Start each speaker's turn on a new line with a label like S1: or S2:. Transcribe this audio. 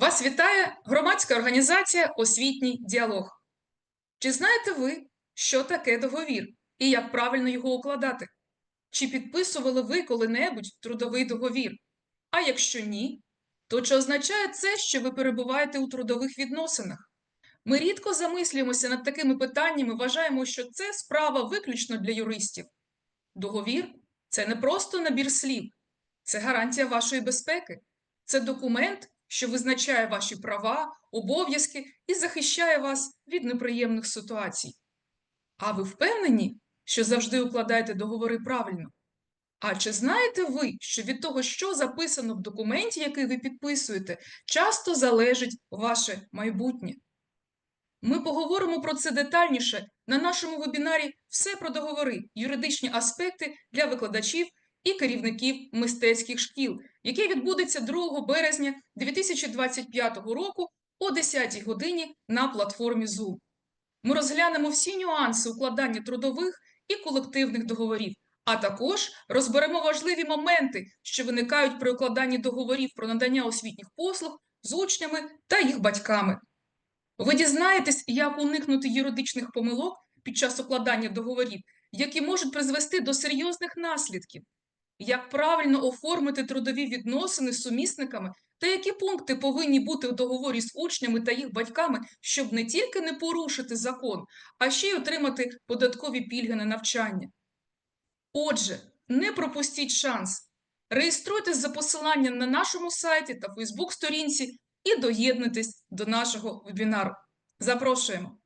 S1: Вас вітає громадська організація Освітній діалог. Чи знаєте ви, що таке договір і як правильно його укладати? Чи підписували ви коли-небудь трудовий договір? А якщо ні, то чи означає це, що ви перебуваєте у трудових відносинах? Ми рідко замислюємося над такими питаннями, вважаємо, що це справа виключно для юристів. Договір це не просто набір слів, це гарантія вашої безпеки. Це документ, що визначає ваші права, обов'язки і захищає вас від неприємних ситуацій. А ви впевнені, що завжди укладаєте договори правильно? А чи знаєте ви, що від того, що записано в документі, який ви підписуєте, часто залежить ваше майбутнє? Ми поговоримо про це детальніше на нашому вебінарі Все про договори, юридичні аспекти для викладачів і керівників мистецьких шкіл, який відбудеться 2 березня 2025 року о 10 годині на платформі Zoom. Ми розглянемо всі нюанси укладання трудових і колективних договорів, а також розберемо важливі моменти, що виникають при укладанні договорів про надання освітніх послуг з учнями та їх батьками. Ви дізнаєтесь, як уникнути юридичних помилок під час укладання договорів, які можуть призвести до серйозних наслідків, як правильно оформити трудові відносини з сумісниками та які пункти повинні бути у договорі з учнями та їх батьками, щоб не тільки не порушити закон, а ще й отримати податкові пільги на навчання. Отже, не пропустіть шанс. Реєструйтесь за посиланням на нашому сайті та Фейсбук-сторінці і доєднуйтесь до нашого вебінару. Запрошуємо!